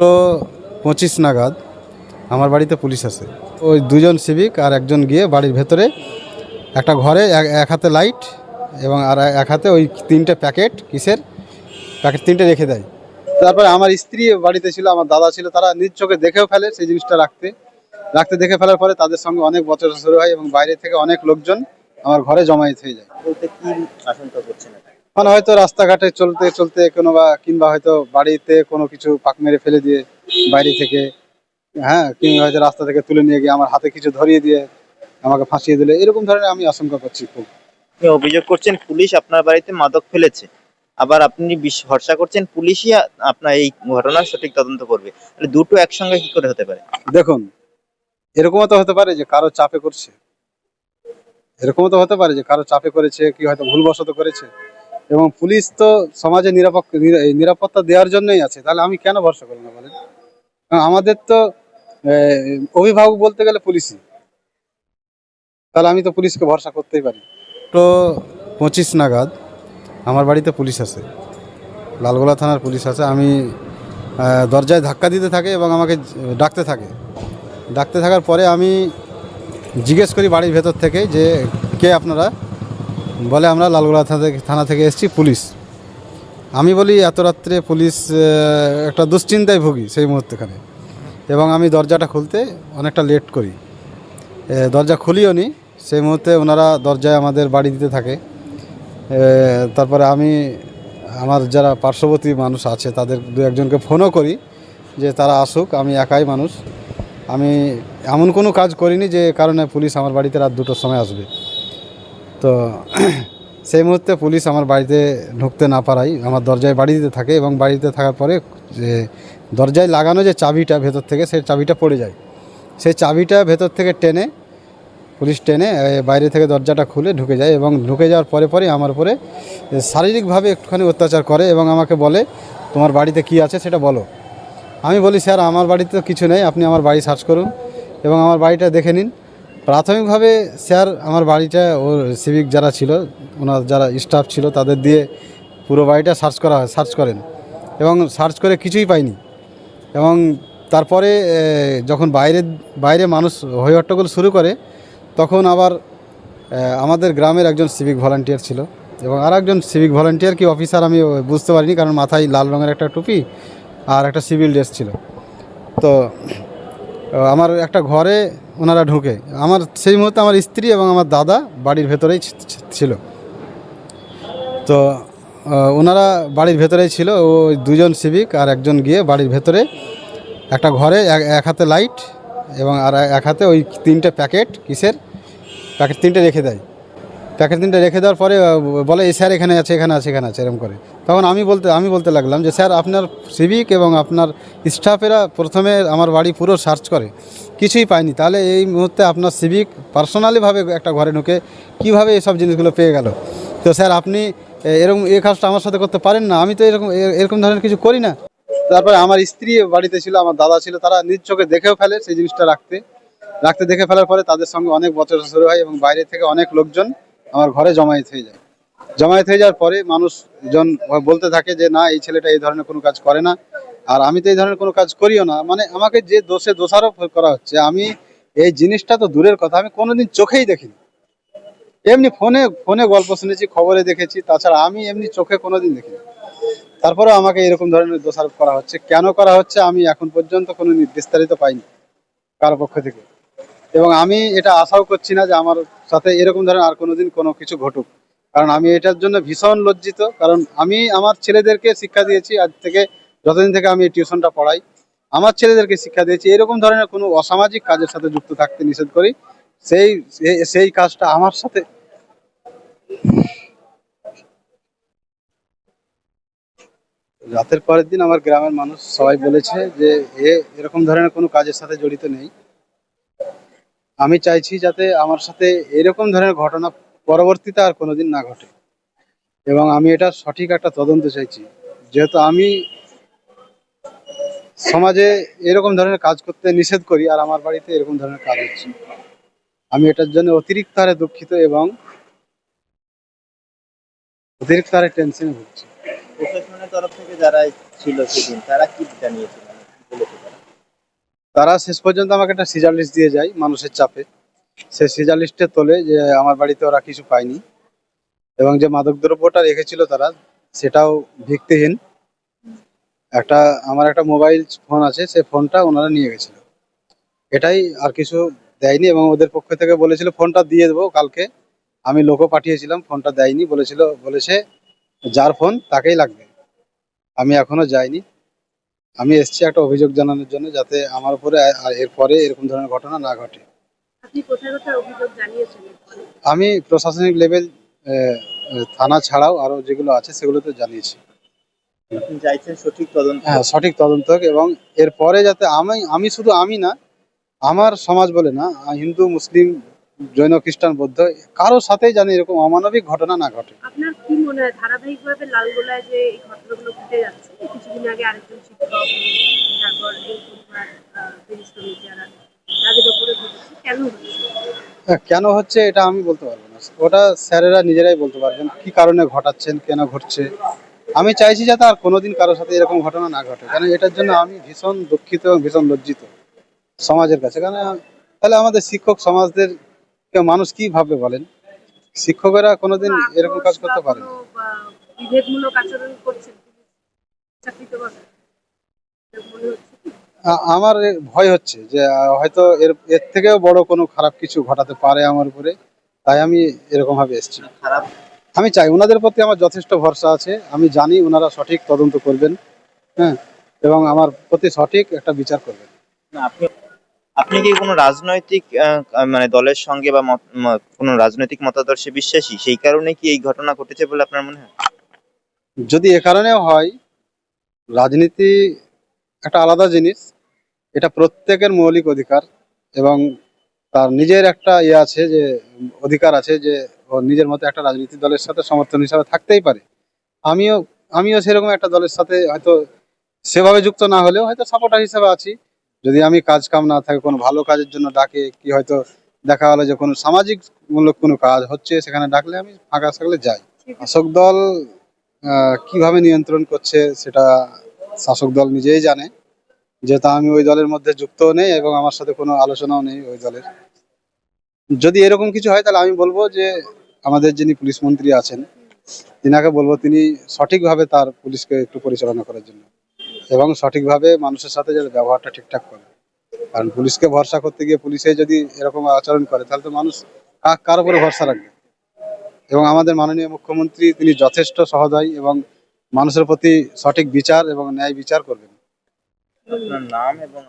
তো পঁচিশ নাগাদ আমার বাড়িতে পুলিশ আসে ওই দুজন সিভিক আর একজন গিয়ে বাড়ির ভেতরে একটা ঘরে এক- হাতে লাইট এবং আর এক হাতে ওই তিনটে প্যাকেট কিসের? প্যাকেট তিনটে রেখে দেয়। তারপরে আমার স্ত্রী বাড়িতে ছিল, আমার দাদা ছিল, তারা নিজ চোখে দেখেও ফেলে সেই জিনিসটা রাখতে। রাখতে দেখে ফেলার পরে তাদের সঙ্গে অনেক বছর শুরু হয় এবং বাইরে থেকে অনেক লোকজন আমার ঘরে জমায়েত হয়ে যায়। কি আশঙ্কা এটা? মানে হয়তো রাস্তাঘাটে চলতে চলতে কোনো বা কিংবা হয়তো বাড়িতে কোনো কিছু পাক মেরে ফেলে দিয়ে বাইরে থেকে হ্যাঁ কিংবা হয়তো রাস্তা থেকে তুলে নিয়ে গিয়ে আমার হাতে কিছু ধরিয়ে দিয়ে আমাকে ফাঁসিয়ে দিলে এরকম ধরনের আমি আশঙ্কা করছি খুব। অভিযোগ করছেন পুলিশ আপনার বাড়িতে মাদক ফেলেছে। আবার আপনি ভরসা করছেন পুলিশই আপনার এই ঘটনার সঠিক তদন্ত করবে। দুটো একসঙ্গে কি করে হতে পারে? দেখুন এরকমও তো হতে পারে যে কারও চাপে করছে। এরকমও তো হতে পারে যে কারও চাপে করেছে কি হয়তো ভুলবশত করেছে। এবং পুলিশ তো সমাজে নিরাপত্তা নিরাপত্তা দেওয়ার জন্যই আছে। তাহলে আমি কেন ভরসা করি না বলেন? আমাদের তো অভিভাবক বলতে গেলে পুলিশই। তাহলে আমি তো পুলিশকে ভরসা করতেই পারি। তো পঁচিশ নাগাদ আমার বাড়িতে পুলিশ আসে লালগোলা থানার পুলিশ আছে। আমি দরজায় ধাক্কা দিতে থাকে এবং আমাকে ডাকতে থাকে। ডাকতে থাকার পরে আমি জিজ্ঞেস করি বাড়ির ভেতর থেকে যে, কে আপনারা? বলে আমরা লালগোলা থানা থেকে থানা থেকে এসেছি, পুলিশ। আমি বলি, এত রাত্রে পুলিশ একটা দুশ্চিন্তায় ভুগি সেই মুহূর্তেখানে এবং আমি দরজাটা খুলতে অনেকটা লেট করি। দরজা খুলিও নি। সেই মুহূর্তে ওনারা দরজায় আমাদের বাড়ি দিতে থাকে। তারপরে আমি, আমার যারা পার্শ্ববর্তী মানুষ আছে, তাদের দু একজনকে ফোনও করি যে, তারা আসুক, আমি একাই মানুষ। আমি এমন কোনো কাজ করিনি যে কারণে পুলিশ আমার বাড়িতে রাত দুটোর সময় আসবে। তো সেই মুহূর্তে পুলিশ আমার বাড়িতে ঢুকতে না পারাই আমার দরজায় বাড়ি দিতে থাকে এবং বাড়িতে থাকার পরে যে দরজায় লাগানো যে চাবিটা ভেতর থেকে সেই চাবিটা পড়ে যায়। সেই চাবিটা ভেতর থেকে টেনে পুলিশ টেনে বাইরে থেকে দরজাটা খুলে ঢুকে যায় এবং ঢুকে যাওয়ার পরে পরে আমার উপরে শারীরিকভাবে একটুখানি অত্যাচার করে এবং আমাকে বলে, তোমার বাড়িতে কি আছে সেটা বলো। আমি বলি, স্যার, আমার বাড়িতে তো কিছু নেই, আপনি আমার বাড়ি সার্চ করুন এবং আমার বাড়িটা দেখে নিন। প্রাথমিকভাবে স্যার, আমার বাড়িটা ওর সিভিক যারা ছিল, ওনার যারা স্টাফ ছিল, তাদের দিয়ে পুরো বাড়িটা সার্চ করা হয় সার্চ করেন। এবং সার্চ করে কিছুই পাইনি। এবং তারপরে যখন বাইরে বাইরে মানুষ হই হট্টগোল শুরু করে, তখন আবার আমাদের গ্রামের একজন সিভিক ভলান্টিয়ার ছিল। এবং আর একজন সিভিক ভলান্টিয়ার কি অফিসার আমি বুঝতে পারিনি, কারণ মাথায় লাল রঙের একটা টুপি আর একটা সিভিল ড্রেস ছিল। তো আমার একটা ঘরে ওনারা ঢুকে। আমার সেই মুহূর্তে আমার স্ত্রী এবং আমার দাদা বাড়ির ভেতরেই ছিল। তো ওনারা বাড়ির ভেতরেই ছিল, ও দুজন সিভিক আর একজন গিয়ে বাড়ির ভেতরে একটা ঘরে এক হাতে লাইট এবং আর এক হাতে ওই তিনটে প্যাকেট কিসের? প্যাকেট তিনটে রেখে দেয়। প্যাকেট তিনটে রেখে দেওয়ার পরে বলে এই স্যার এখানে আছে এখানে আছে এখানে আছে এরকম করে। তখন আমি বলতে আমি বলতে লাগলাম যে স্যার আপনার সিভিক এবং আপনার স্টাফেরা প্রথমে আমার বাড়ি পুরো সার্চ করে। কিছুই পায়নি। তাহলে এই মুহূর্তে আপনার সিভিক পার্সোনালিভাবে একটা ঘরে ঢুকে কীভাবে এইসব জিনিসগুলো পেয়ে গেল? তো স্যার আপনি এ, এরকম এই কাজটা আমার সাথে করতে পারেন না। আমি তো এরকম এরকম ধরনের কিছু করি না। তারপরে আমার স্ত্রী বাড়িতে ছিল আমার দাদা ছিল তারা নিজ চোখে দেখেও ফেলে সেই জিনিসটা রাখতে। রাখতে দেখে ফেলার পরে তাদের সঙ্গে অনেক বছর শুরু হয় এবং বাইরে থেকে অনেক লোকজন আমার ঘরে জমায়েত হয়ে যায়। জমায়েত হয়ে যাওয়ার পরে মানুষজন বলতে থাকে যে, না, এই ছেলেটা এই ধরনের কোনো কাজ করে না। আর আমি তো এই ধরনের কোনো কাজ করিও না। মানে আমাকে যে দোষে দোষারোপ করা হচ্ছে, আমি এই জিনিসটা তো দূরের কথা, আমি কোনোদিন চোখেই দেখিনি। এমনি ফোনে ফোনে গল্প শুনেছি, খবরে দেখেছি, তাছাড়া আমি এমনি চোখে কোনোদিন দেখিনি। তারপরেও আমাকে এরকম ধরনের দোষারোপ করা হচ্ছে। কেন করা হচ্ছে, আমি এখন পর্যন্ত কোনো বিস্তারিত পাইনি কারও পক্ষ থেকে। এবং আমি এটা আশাও করছি না যে আমার সাথে এরকম ধরনের আর কোনোদিন কোনো কিছু ঘটুক। কারণ আমি এটার জন্য ভীষণ লজ্জিত, কারণ আমি আমার ছেলেদেরকে শিক্ষা দিয়েছি, আজ থেকে যতদিন থেকে আমি টিউশনটা পড়াই, আমার ছেলেদেরকে শিক্ষা দিয়েছি, এরকম ধরনের কোনো অসামাজিক কাজের সাথে যুক্ত থাকতে নিষেধ করি। সেই সেই কাজটা আমার সাথে রাতের পরের দিন আমার গ্রামের মানুষ সবাই বলেছে যে এ, এরকম ধরনের কোনো কাজের সাথে জড়িত নেই। আমি চাইছি যাতে আমার সাথে এরকম ধরনের ঘটনা পরবর্তীতে আর কোনোদিন না ঘটে। এবং আমি এটা সঠিক একটা তদন্ত চাইছি। যেহেতু আমি সমাজে এরকম ধরনের কাজ করতে নিষেধ করি আর আমার বাড়িতে এরকম ধরনের কাজ হচ্ছে। আমি এটার জন্য অতিরিক্ত হারে দুঃখিত এবং অতিরিক্ত হারে টেনশনে ভুগছি। প্রশাসনের তরফ থেকে যারা ছিল সেদিন, তারা কি জানিয়েছিল বলেছে তারা? শেষ পর্যন্ত আমাকে একটা সিজার লিস্ট দিয়ে যায় মানুষের চাপে। সে সিজার লিস্টে তোলে যে আমার বাড়িতে ওরা কিছু পায়নি। এবং যে মাদক দ্রব্যটা রেখেছিল তারা, সেটাও ভিত্তিহীন। একটা, আমার একটা মোবাইল ফোন আছে, সে ফোনটা ওনারা নিয়ে গেছিল। এটাই আর কিছু দেয়নি এবং ওদের পক্ষ থেকে বলেছিল ফোনটা দিয়ে দেবো কালকে। আমি লোকও পাঠিয়েছিলাম ফোনটা দেয়নি। বলেছিল, বলেছে, যার ফোন তাকেই লাগবে। আমি এখনও যাইনি। আমি এসেছি একটা অভিযোগ জানানোর জন্য যাতে আমার উপরে আর এরপরে এরকম ধরনের ঘটনা না ঘটে। আপনি কোথায় কোথায় অভিযোগ জানিয়েছেন? আমি প্রশাসনিক লেভেল থানা ছাড়াও আরও যেগুলো আছে সেগুলোতে জানিয়েছি। সঠিক তদন্ত? হ্যাঁ সঠিক তদন্ত এবং এরপরে যাতে আমি আমি শুধু আমি না আমার সমাজ বলে না হিন্দু মুসলিম জৈন খ্রিস্টান বৌদ্ধ কারোর সাথেই জানি এরকম অমানবিক ঘটনা না ঘটে। মনে হয় ধারাবাহিকভাবে লালগোলায় যে এই ঘটনাগুলো ঘটে যাচ্ছে কিছুদিন আগে আরেকজন শিক্ষক কেন হচ্ছে কেন হচ্ছে এটা আমি বলতে পারব না। ওটা স্যারেরা নিজেরাই বলতে পারবেন, কি কারণে ঘটাচ্ছেন, কেন ঘটছে? আমি চাইছি যাতে আর কোনোদিন কারোর সাথে এরকম ঘটনা না ঘটে। কারণ এটার জন্য আমি ভীষণ দুঃখিত এবং ভীষণ লজ্জিত সমাজের কাছে। কারণ তাহলে আমাদের শিক্ষক সমাজদের মানুষ কি ভাবে বলেন? শিক্ষকেরা কোনোদিন কোনো এরকম কাজ করতে পারে না বিভেদমূলক আচরণ করছেন আমার ভয় হচ্ছে যে হয়তো এর এর থেকেও বড় কোনো খারাপ কিছু ঘটাতে পারে আমার উপরে তাই আমি এরকম ভাবে এসেছি আমি চাই ওনাদের প্রতি আমার যথেষ্ট ভরসা আছে আমি জানি ওনারা সঠিক তদন্ত করবেন হ্যাঁ এবং আমার প্রতি সঠিক একটা বিচার করবেন। আপনি আপনি কি কোনো রাজনৈতিক মানে দলের সঙ্গে বা কোনো রাজনৈতিক মতাদর্শে বিশ্বাসী? সেই কারণে কি এই ঘটনা ঘটেছে বলে আপনার মনে হয়? যদি এ কারণেও হয়, রাজনীতি একটা আলাদা জিনিস। এটা প্রত্যেকের মৌলিক অধিকার এবং তার নিজের একটা ইয়ে আছে যে, অধিকার আছে যে, ও নিজের মতো একটা রাজনীতি দলের সাথে সমর্থন হিসাবে থাকতেই পারে। আমিও আমিও সেরকম একটা দলের সাথে হয়তো সেভাবে যুক্ত না হলেও হয়তো সাপোর্টার হিসেবে আছি। যদি আমি কাজ কাম না থাকে কোনো ভালো কাজের জন্য ডাকে কি হয়তো দেখা হলো যে কোনো সামাজিক মূলক কোনো কাজ হচ্ছে সেখানে ডাকলে আমি ফাঁকা থাকলে যাই। শাসক দল কীভাবে নিয়ন্ত্রণ করছে সেটা শাসক দল নিজেই জানে। যেহেতু আমি ওই দলের মধ্যে যুক্তও নেই এবং আমার সাথে কোনো আলোচনাও নেই ওই দলের। যদি এরকম কিছু হয় তাহলে আমি বলব যে আমাদের যিনি পুলিশ মন্ত্রী আছেন তিনাকে বলব তিনি সঠিকভাবে তার পুলিশকে একটু পরিচালনা করার জন্য। এবং সঠিকভাবে মানুষের সাথে যাতে ব্যবহারটা ঠিকঠাক করে। কারণ পুলিশকে ভরসা করতে গিয়ে পুলিশে যদি এরকম আচরণ করে, তাহলে তো মানুষ কার উপরে ভরসা রাখবে? এবং আমাদের মাননীয় মুখ্যমন্ত্রী, তিনি যথেষ্ট সহদয় এবং মানুষের প্রতি সঠিক বিচার এবং ন্যায় বিচার করবেন। নাম এবং